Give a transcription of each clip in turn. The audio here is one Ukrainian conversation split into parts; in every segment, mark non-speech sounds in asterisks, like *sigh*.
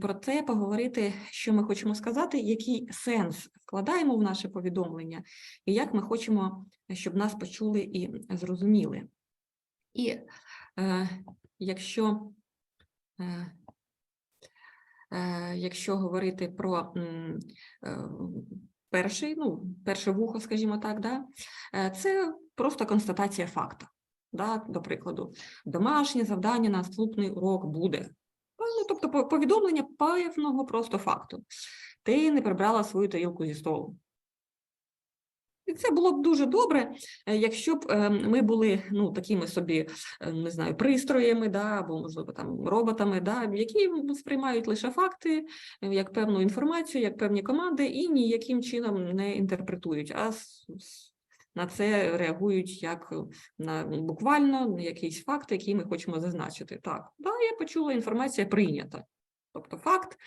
про те поговорити, що ми хочемо сказати, який сенс вкладаємо в наше повідомлення, і як ми хочемо, щоб нас почули і зрозуміли. І е, якщо, е, е, якщо говорити про е, перший, ну, перше вухо, скажімо так, да, е, це просто констатація факту. Да, до прикладу, домашнє завдання на наступний урок буде. Ну, тобто повідомлення певного просто факту. Ти не прибрала свою тарілку зі столу. І це було б дуже добре, е, якщо б е, ми були ну, такими собі, е, не знаю, пристроями, да, або, можливо, там, роботами, да, які сприймають лише факти, як певну інформацію, як певні команди, і ніяким чином не інтерпретують, а на це реагують як на буквально на якийсь факт, який ми хочемо зазначити. Так, да, я почула, інформація прийнята. Тобто факт,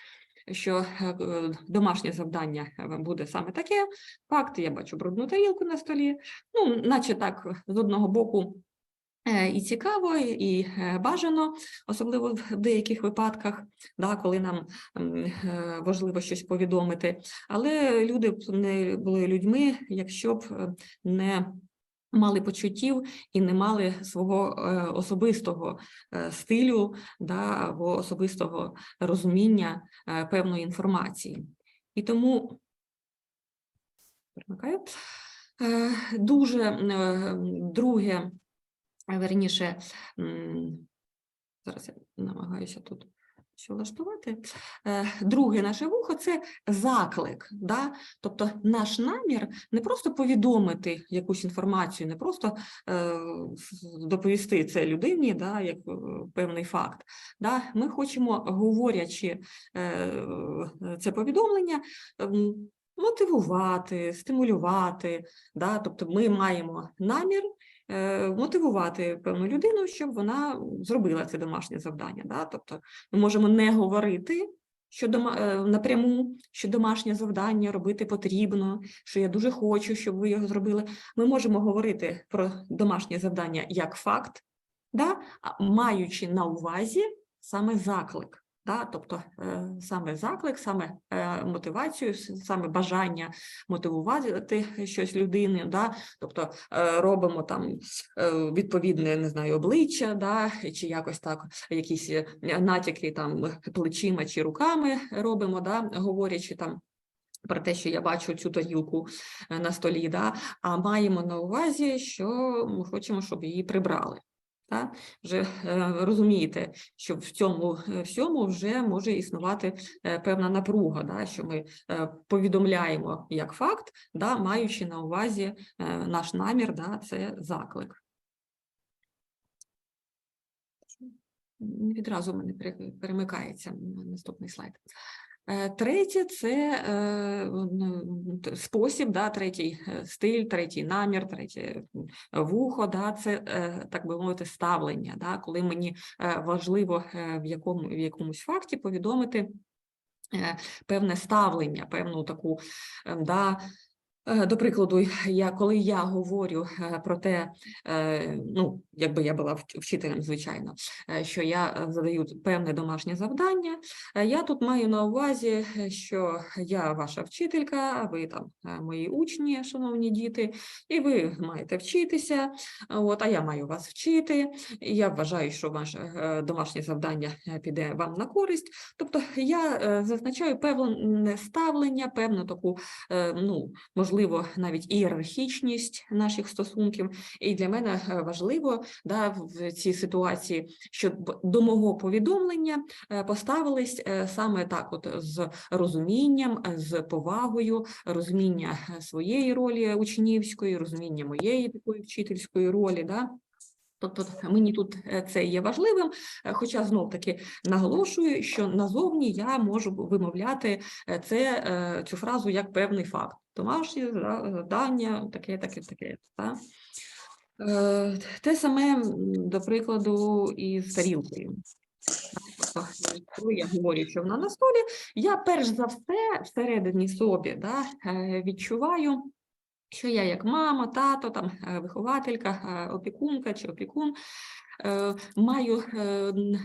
що е, е, домашнє завдання е, буде саме таке. Факт, я бачу брудну тарілку на столі. Ну, наче так, з одного боку. Е, І цікаво, і е, бажано, особливо в деяких випадках, да, коли нам е, важливо щось повідомити. Але люди б не були людьми, якщо б не мали почуттів і не мали свого особистого стилю да, або особистого розуміння певної інформації. І тому перемикаю. Дуже друге, верніше, зараз я намагаюся тут що влаштувати. Е, Друге наше вухо це заклик. Да? Тобто наш намір не просто повідомити якусь інформацію, не просто е, доповісти це людині, да, як е, певний факт. Да? Ми хочемо, говорячи е, це повідомлення, мотивувати, стимулювати. Да? Тобто ми маємо намір мотивувати певну людину, щоб вона зробила це домашнє завдання. Да? Тобто ми можемо не говорити. Що дома, е, напряму, що домашнє завдання робити потрібно, що я дуже хочу, щоб ви його зробили. Ми можемо говорити про домашнє завдання як факт, да? маючи на увазі саме заклик. Да, тобто е, саме заклик, саме е, мотивацію, саме бажання мотивувати щось людини, да, тобто е, робимо там відповідне, не знаю, обличчя, да, чи якось так якісь натяки там плечима чи руками робимо, да, говорячи там. Про те, що я бачу цю тарілку на столі, да, а маємо на увазі, що ми хочемо, щоб її прибрали. Та? Вже е, розумієте, що в цьому е, всьому вже може існувати е, певна напруга, да, що ми повідомляємо як факт, да, маючи на увазі наш намір, да, це заклик. Відразу мене перемикається на наступний слайд. Е, Третє це е, ну, спосіб, да, третій е, стиль, третій намір, третє вухо, да, це, так би мовити, ставлення, да, коли мені важливо в, якому, в якомусь факті повідомити певне ставлення, певну таку, е, да, До прикладу, я коли я говорю е, про те, е, ну якби я була вчителем, звичайно, е, що я е, задаю певне домашнє завдання, е, я тут маю на увазі, е, що я ваша вчителька, а ви там е, мої учні, шановні діти, і ви маєте вчитися. От, а я маю вас вчити. І я вважаю, що ваше е, домашнє завдання е, піде вам на користь. Тобто я е, зазначаю певне ставлення, певну таку, е, ну можливо, навіть ієрархічність наших стосунків. І для мене е, важливо да, в цій ситуації, щоб до мого повідомлення е, поставились е, саме так, от з розумінням, з повагою, розуміння своєї ролі учнівської, розуміння моєї такої вчительської ролі. Да? Тобто мені тут е, це є важливим, е, хоча знов таки наголошую, що назовні я можу вимовляти е, це, цю фразу як певний факт. Домашнє завдання, таке, таке, таке. Та? Те саме, до прикладу, і з тарілкою. Коли я говорю, що вона на столі, я перш за все всередині собі да, відчуваю, що я як мама, тато, там, е, вихователька, е, опікунка чи опікун, е, маю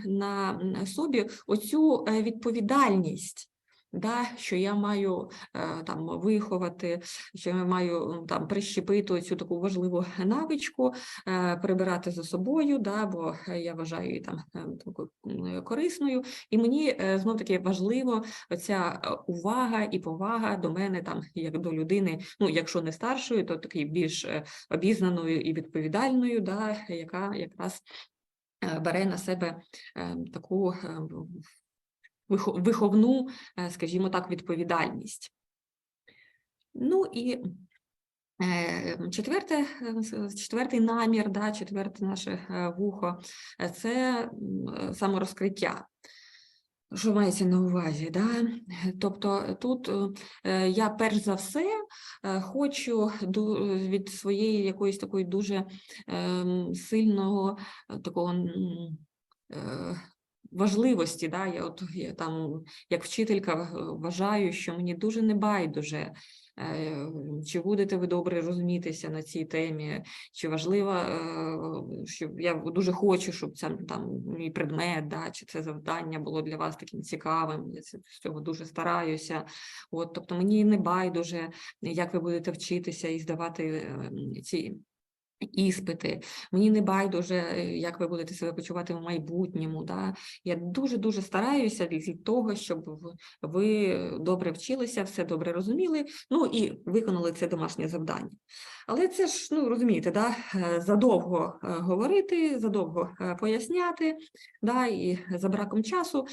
на собі оцю відповідальність. Да, що я маю е, там виховати, що я маю там прищепити цю таку важливу *laughs* навичку, е, прибирати за собою, да, бо я вважаю її там е, такою корисною. І мені знов таки важливо оця е, увага і повага до мене, там як до людини, ну якщо не старшої, то такий більш обізнаною і відповідальною, да, яка якраз бере на себе таку виховну, е, скажімо так, відповідальність. Ну і е, четверте, е, четвертий намір, да, четверте наше вухо це саморозкриття. Що мається на увазі? Да? Тобто тут я перш за все хочу від своєї якоїсь такої дуже ем, сильного такого важливості. Да? Я от я там як вчителька е, вважаю, що мені дуже небайдуже. е, Чи будете ви добре розумітися на цій темі, чи важливо, е, що я дуже хочу, щоб це там мій предмет, да, чи це завдання було для вас таким цікавим. Я з цього дуже стараюся. От, тобто мені не байдуже, як ви будете вчитися і здавати ці. Іспити, мені не байдуже, е, як ви будете себе почувати в майбутньому. Да? Я дуже-дуже стараюся для того, щоб ви добре вчилися, все добре розуміли, ну і виконали це домашнє завдання. Але це ж, ну розумієте, да, е, задовго е, говорити, задовго поясняти, да, і за браком часу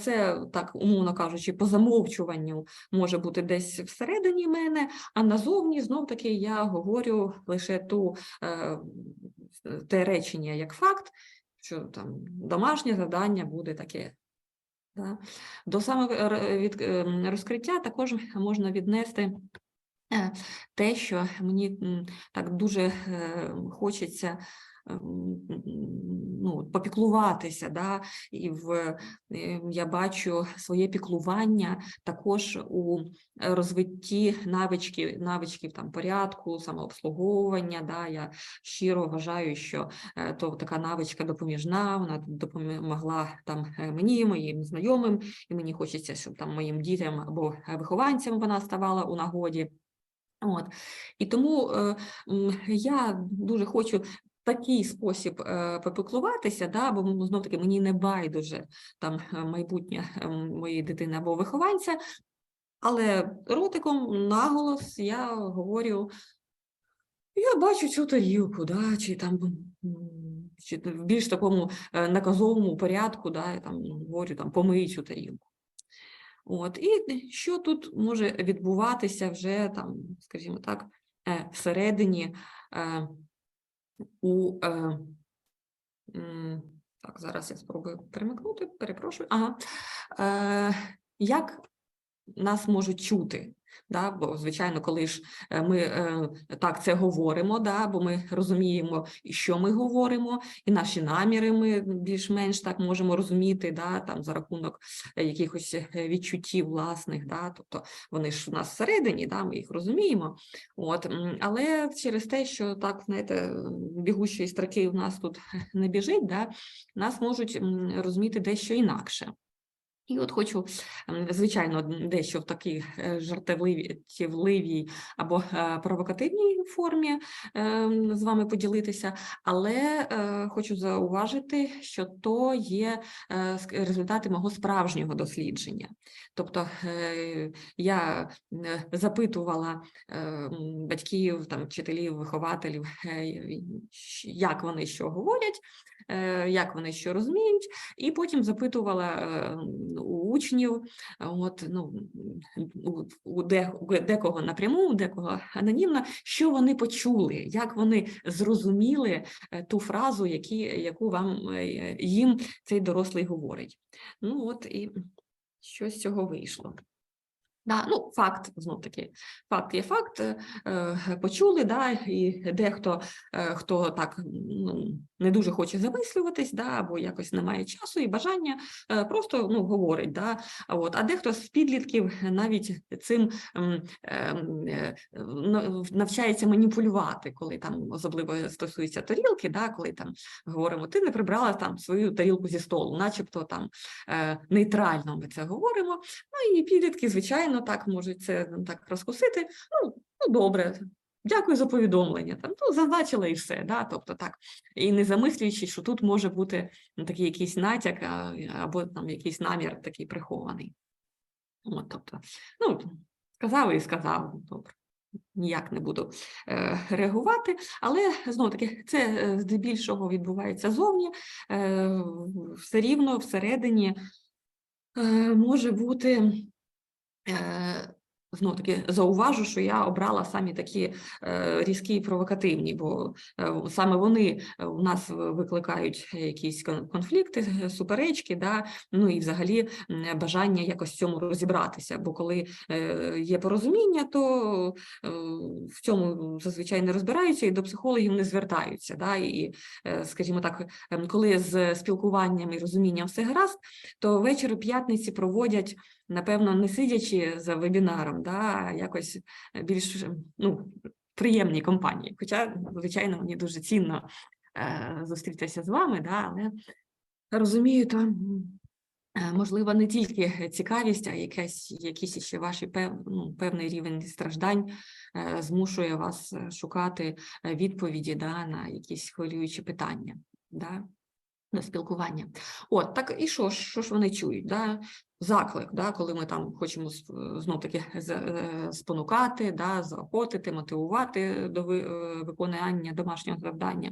це так, умовно кажучи, по замовчуванню може бути десь всередині мене, а назовні знов таки я говорю лише ту те речення як факт, що там домашнє завдання буде таке. Да. До розкриття також можна віднести е, те, що мені так дуже е, хочеться ну, попіклуватися, да, і в, е, я бачу своє піклування також у розвитті навичків, навичків там, порядку, самообслуговування. Да, я щиро вважаю, що е, то така навичка допоміжна, вона допомогла там е, мені, моїм знайомим, і мені хочеться, щоб там моїм дітям або е, вихованцям вона ставала у нагоді. От. І тому е, я дуже хочу такий спосіб е, попіклуватися, да, бо знов таки мені не байдуже там е, майбутнє е, моєї дитини або вихованця, але ротиком наголос я говорю, я бачу цю тарілку, да, чи там чи в більш такому наказовому порядку, да, я там говорю, там помий цю тарілку. От, і що тут може відбуватися вже там, скажімо так, всередині у е, так, зараз я спробую перемикнути, перепрошую. Ага. Е, як нас можуть чути? Да, бо, звичайно, коли ж е, ми е, так це говоримо, да, бо ми розуміємо, що ми говоримо, і наші наміри ми більш-менш так можемо розуміти, да, там за рахунок е, якихось відчуттів власних, да, тобто вони ж у нас всередині, да, ми їх розуміємо. От, але через те, що так, знаєте, бігущої строки в нас тут *laughs* не біжить, да, нас можуть розуміти дещо інакше. І от хочу, звичайно, дещо в такій е, жартівливій або е, провокативній формі е, з вами поділитися, але е, хочу зауважити, що то є результати мого справжнього дослідження. Тобто я запитувала батьків, там, вчителів, вихователів, як вони що говорять, як вони що розуміють, і потім запитувала е, у учнів, е, от, ну, у, у де, декого напряму, у декого анонімно, що вони почули, як вони зрозуміли е, ту фразу, які, яку вам е, їм цей дорослий говорить. Ну от і що з цього вийшло. Да, ну, факт, знов таки, факт є факт, е, е, почули, да, і дехто, е, хто так ну, не дуже хоче замислюватись, да, або якось не має часу і бажання, просто ну, говорить. Да, от, а дехто з підлітків навіть цим на- навчається маніпулювати, коли там особливо стосується тарілки, да, коли там говоримо, ти не прибрала там свою тарілку зі столу, начебто там нейтрально ми це говоримо. Ну і підлітки, звичайно, так можуть це ну, так розкусити. Ну, ну добре. Дякую за повідомлення. Там ну зазначила і все, да, тобто так, і не замислюючись, що тут може бути ну, такий якийсь натяк або там якийсь намір такий прихований. От, тобто, ну сказав і сказав, добре. Ніяк не буду е, реагувати, але знову таки це е, здебільшого відбувається зовні, е, все рівно всередині е, може бути. Е, Знов таки зауважу, що я обрала самі такі е, різкі і провокативні, бо е, саме вони у нас викликають якісь конфлікти, суперечки, да, ну і взагалі бажання якось в цьому розібратися. Бо коли є порозуміння, то в цьому зазвичай не розбираються і до психологів не звертаються. Да, і, скажімо так, ем, коли з спілкуванням і розумінням все гаразд, то вечір п'ятниці проводять напевно, не сидячи за вебінаром, да, якось більш ну, приємній компанії. Хоча, звичайно, мені дуже цінно е, зустрітися з вами, да, але розумію, то е, можливо не тільки цікавість, а якась, якийсь ще ваш пев, ну, певний рівень страждань е, змушує вас е, шукати е, відповіді да, на якісь хвилюючі питання. Да? На спілкування. От, так і що ж, що ж вони чують? Да? Заклик, да? коли ми там хочемо знов таки спонукати, да? заохотити, мотивувати до е, виконання домашнього завдання,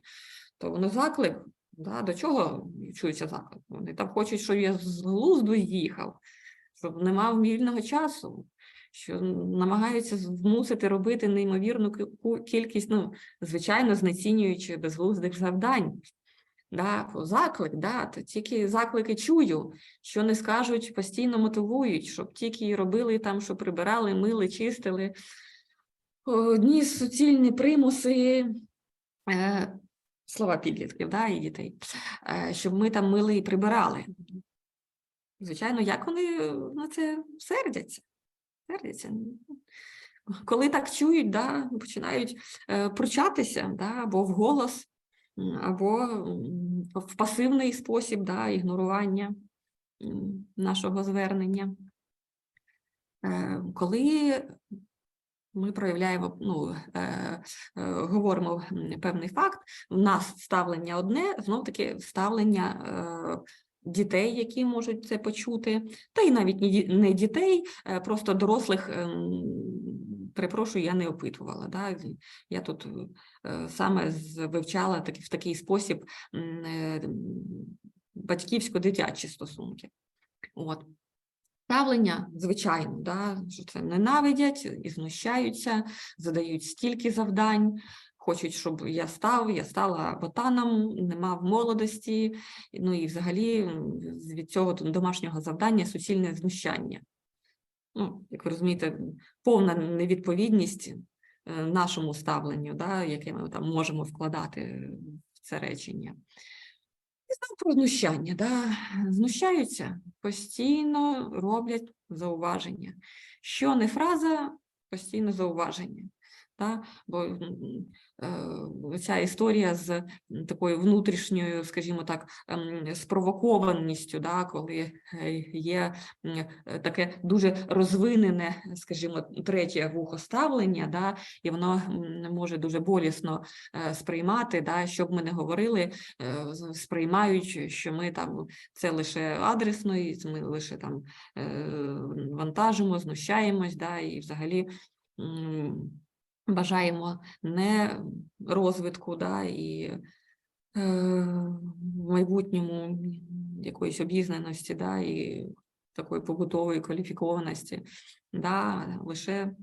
то воно заклик, да? до чого чується заклик? Вони там хочуть, щоб я з глузду з'їхав, щоб не мав вільного часу, що намагаються змусити робити неймовірну кількість, ну, звичайно, знецінюючи безглуздих завдань. Да, заклик, да, то тільки заклики чую, що не скажуть, постійно мотивують, щоб тільки робили там, що прибирали, мили, чистили. Одні суцільні примуси, е, слова підлітків да, і дітей, е, щоб ми там мили і прибирали. Звичайно, як вони на це сердяться? Сердяться. Коли так чують, да, починають е, пручатися, да, або вголос або в пасивний спосіб да, ігнорування нашого звернення. Е, Коли ми проявляємо, ну, е, е, говоримо певний факт, у нас ставлення одне, знов таки ставлення е, дітей, які можуть це почути, та й навіть не дітей, е, просто дорослих, ем, перепрошую, я не опитувала. Да? Я тут е, саме вивчала в такий спосіб е, батьківсько-дитячі стосунки. От. Ставлення, звичайно, да, що це ненавидять і знущаються, задають стільки завдань, хочуть, щоб я став, я стала ботаном, не мав молодості, ну і взагалі від цього домашнього завдання суцільне знущання. Ну, як ви розумієте, повна невідповідність е, нашому ставленню, да, яке ми там можемо вкладати в це речення. І знову про знущання. Да? Знущаються, постійно роблять зауваження. Що не фраза, постійно зауваження. Да? Бо ця історія з такою внутрішньою, скажімо так, спровокованістю, да? коли є е, таке дуже розвинене, скажімо, третє вухоставлення, да? і воно може дуже болісно е, сприймати, да? щоб ми не говорили, е, сприймають, що ми там це лише адресно, і ми лише там вантажимо, знущаємось, да? і взагалі бажаємо не розвитку, да? і е, в майбутньому якоїсь обізнаності, да? і такої побутової кваліфікованості, да? лише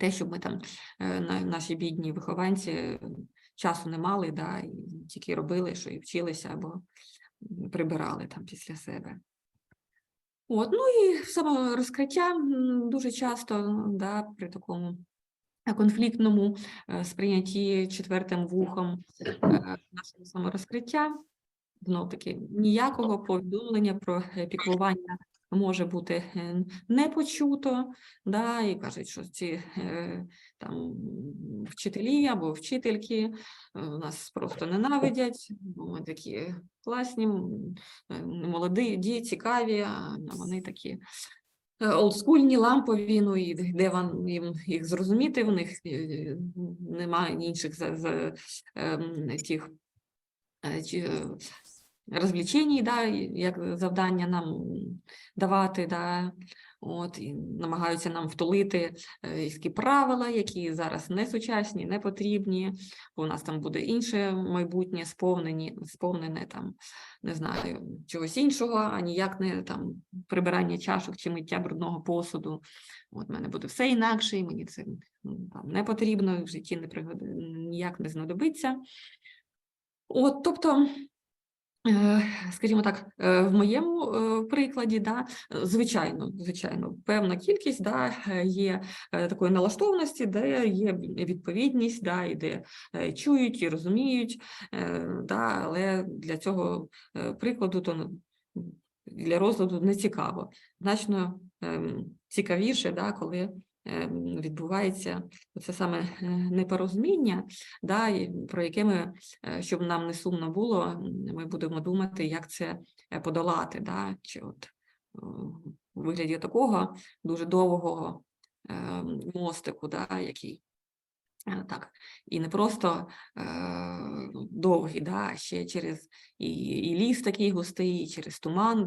те, щоб ми там е, наші бідні вихованці часу не мали, да, і тільки робили, що і вчилися або прибирали там після себе. От, ну і саморозкриття м, дуже часто да, при такому конфліктному е, сприйнятті четвертим вухом е, нашого саморозкриття. Знов таки ніякого повідомлення про піклування може бути е, не почуто, да, і кажуть, що ці там вчителі або вчительки нас просто ненавидять, бо ми такі класні, молоді, ді, цікаві, а вони такі олдскульні, лампові, ну і де- вам їм їх зрозуміти, в них е, немає інших за, за, ем, тих е, е, розвлечень, да, як завдання нам давати, да, от, і намагаються нам втулити е, якісь правила, які зараз не сучасні, не потрібні, бо у нас там буде інше майбутнє, сповнені, сповнене там, не знаю, чогось іншого, а ніяк не там прибирання чашок чи миття брудного посуду. От мене буде все інакше, і мені це там, не потрібно, в житті не пригод... ніяк не знадобиться. От, тобто, е, скажімо так, е, в моєму е, прикладі, да, е, звичайно, звичайно, певна кількість да, е, є е, такої налаштованості, де є відповідність, да, і де е, чують і розуміють, е, да, але для цього е, прикладу то ну, для розладу не цікаво. Значно ем, цікавіше, да, коли відбувається це саме е, непорозуміння, да, про яке ми, е, щоб нам не сумно було, ми будемо думати, як це е, подолати, да, чи от у вигляді такого дуже довгого е, мостику, да, який так, і не просто е, довгий, да, ще через і, і ліс такий густий, і через туман, да,